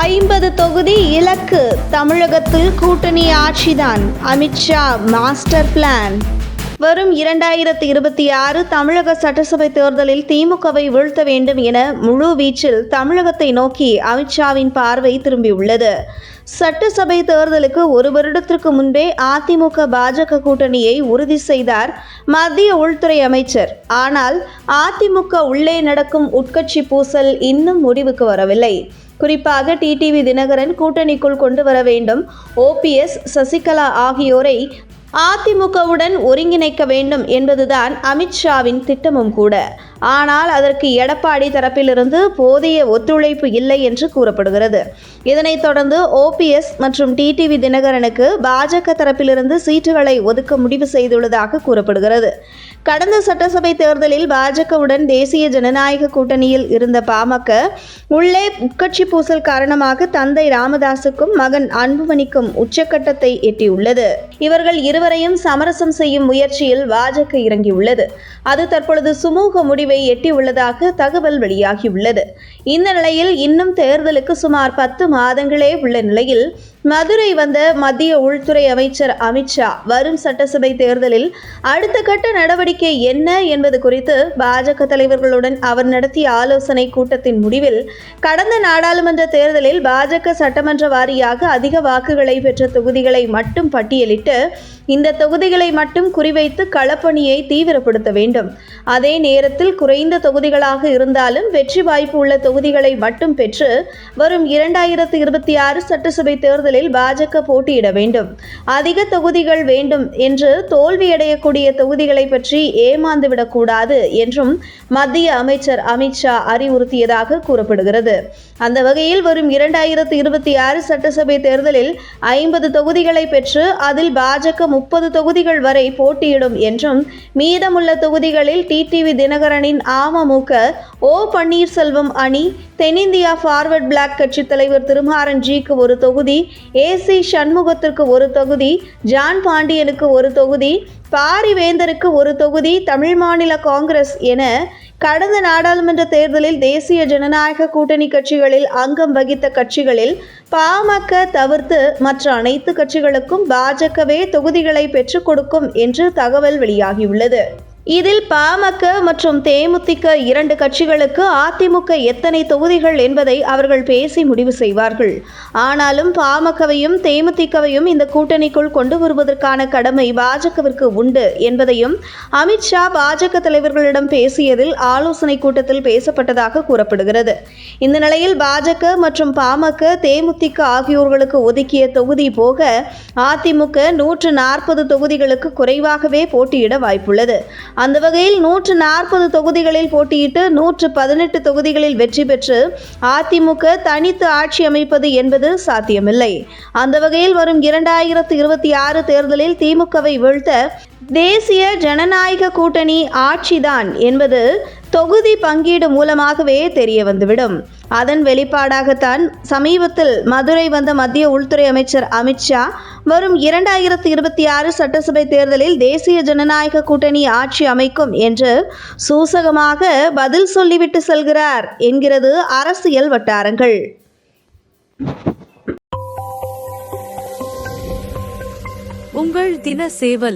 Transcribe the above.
ஐம்பது தொகுதி இலக்கு. தமிழகத்தில் கூட்டணி ஆட்சிதான். Amit Shah master plan. வரும் இரண்டாயிரத்தி இருபத்தி ஆறு தமிழக சட்டசபை தேர்தலில் திமுகவை வீழ்த்த வேண்டும் என முழு வீச்சில் தமிழகத்தை நோக்கி அமித்ஷாவின் பார்வை திரும்பியுள்ளது. சட்டசபை தேர்தலுக்கு ஒரு வருடத்திற்கு முன்பே அதிமுக பாஜக கூட்டணியை உறுதி செய்தார் மத்திய உள்துறை அமைச்சர். ஆனால் அதிமுக உள்ளே நடக்கும் உட்கட்சி பூசல் இன்னும் முடிவுக்கு வரவில்லை. குறிப்பாக டிடிவி தினகரன் கூட்டணிக்குள் கொண்டு வர வேண்டும். ஓபிஎஸ் சசிகலா ஆகியோரை அதிமுகவுடன் ஒருங்கிணைக்க வேண்டும் என்பதுதான் அமித்ஷாவின் திட்டமும் கூட. ஆனால் அதற்கு எடப்பாடி தரப்பிலிருந்து போதிய ஒத்துழைப்பு இல்லை என்று கூறப்படுகிறது. இதனைத் தொடர்ந்து ஓபிஎஸ் மற்றும் டிடிவி தினகரனுக்கு பாஜக தரப்பிலிருந்து சீட்டுகளை ஒதுக்க முடிவு செய்துள்ளதாக கூறப்படுகிறது. கடந்த சட்டசபை தேர்தலில் பாஜகவுடன் தேசிய ஜனநாயக கூட்டணியில் இருந்த பாமக உள்ளே உட்கட்சி பூசல் காரணமாக தந்தை ராமதாசுக்கும் மகன் அன்புமணிக்கும் உச்சக்கட்டத்தை எட்டியுள்ளது. இவர்கள் இருவரையும் சமரசம் செய்யும் முயற்சியில் பாஜக இறங்கியுள்ளது. அது தற்பொழுது சுமூக முடிவை எட்டியுள்ளதாக தகவல் வெளியாகியுள்ளது. இந்த நிலையில் இன்னும் தேர்தலுக்கு சுமார் பத்து மாதங்களே உள்ள நிலையில் மதுரை வந்த மத்திய உள்துறை அமைச்சர் அமித்ஷா வரும் சட்டசபை தேர்தலில் அடுத்த கட்ட நடவடிக்கை என்ன என்பது குறித்து பாஜக தலைவர்களுடன் அவர் நடத்திய ஆலோசனை கூட்டத்தின் முடிவில் கடந்த நாடாளுமன்ற தேர்தலில் பாஜக சட்டமன்ற வாரியாக அதிக வாக்குகளை பெற்ற தொகுதிகளை மட்டும் பட்டியலிட்டு இந்த தொகுதிகளை மட்டும் குறிவைத்து களப்பணியை தீவிரப்படுத்த வேண்டும். அதே நேரத்தில் குறைந்த தொகுதிகளாக இருந்தாலும் வெற்றி வாய்ப்பு உள்ள தொகுதிகளை மட்டும் பெற்று வரும் இரண்டாயிரத்து இருபத்தி ஆறு சட்டசபை தேர்தலில் பாஜக போட்டியிட வேண்டும். அதிக தொகுதிகள் வேண்டும் என்று தோல்வியடையக்கூடிய தொகுதிகளை பற்றி ஏமாந்துவிடக்கூடாது என்றும் மத்திய அமைச்சர் அமித்ஷா அறிவுறுத்தியதாக கூறப்படுகிறது. அந்த வகையில் வரும் இரண்டாயிரத்து இருபத்தி ஆறு சட்டசபை தேர்தலில் ஐம்பது தொகுதிகளை பெற்று அதில் பாஜக முப்பது தொகுதிகள் வரை போட்டியிடும் என்றும் மீதமுள்ள தொகுதிகளில் டிடிவி தினகரனின் அமமுக ஓ பன்னீர்செல்வம் அணி தென்னிந்தியா ஃபார்வர்ட் பிளாக் கட்சித் தலைவர் திருமாறன் ஜிக்கு ஒரு தொகுதி ஏசி சண்முகத்திற்கு ஒரு தொகுதி ஜான் பாண்டியனுக்கு ஒரு தொகுதி பாரிவேந்தருக்கு ஒரு தொகுதி தமிழ் மாநில காங்கிரஸ் என கடந்த நாடாளுமன்ற தேர்தலில் தேசிய ஜனநாயக கூட்டணி கட்சிகளில் அங்கம் வகித்த கட்சிகளில் பாமக தவிர்த்து மற்ற அனைத்து கட்சிகளுக்கும் பாஜகவே தொகுதிகளை பெற்றுக் கொடுக்கும் என்று தகவல் வெளியாகியுள்ளது. இதில் பாமக மற்றும் தேமுதிக இரண்டு கட்சிகளுக்கு அதிமுக எத்தனை தொகுதிகள் என்பதை அவர்கள் பேசி முடிவு செய்வார்கள். ஆனாலும் பாமகவையும் தேமுதிகவையும் இந்த கூட்டணிக்குள் கொண்டு வருவதற்கான கடமை பாஜகவிற்கு உண்டு என்பதையும் அமித்ஷா பாஜக தலைவர்களிடம் பேசியதில் ஆலோசனை கூட்டத்தில் பேசப்பட்டதாக கூறப்படுகிறது. இந்த நிலையில் பாஜக மற்றும் பாமக தேமுதிக ஆகியோர்களுக்கு ஒதுக்கிய தொகுதி போக அதிமுக நூற்று நாற்பது தொகுதிகளுக்கு குறைவாகவே போட்டியிட வாய்ப்புள்ளது. அந்த வகையில் நூற்று நாற்பது தொகுதிகளில் போட்டியிட்டு நூற்று பதினெட்டு தொகுதிகளில் வெற்றி பெற்று அதிமுக தனித்து ஆட்சி அமைப்பது என்பது சாத்தியமில்லை. அந்த வகையில் வரும் இரண்டாயிரத்து இருபத்தி ஆறு தேர்தலில் திமுகவை வீழ்த்த தேசிய ஜனநாயக கூட்டணி ஆட்சிதான் என்பது தொகுதி பங்கீடு மூலமாகவே தெரிய வந்துவிடும். அதன் வெளிப்பாடாகத்தான் சமீபத்தில் மதுரை வந்த மத்திய உள்துறை அமைச்சர் அமித்ஷா வரும் இரண்டாயிரத்தி இருபத்தி ஆறு சட்டசபை தேர்தலில் தேசிய ஜனநாயக கூட்டணி ஆட்சி அமைக்கும் என்று சூசகமாக பதில் சொல்லிவிட்டு செல்கிறார் என்கிறது அரசியல் வட்டாரங்கள். உங்கள் தின சேவல்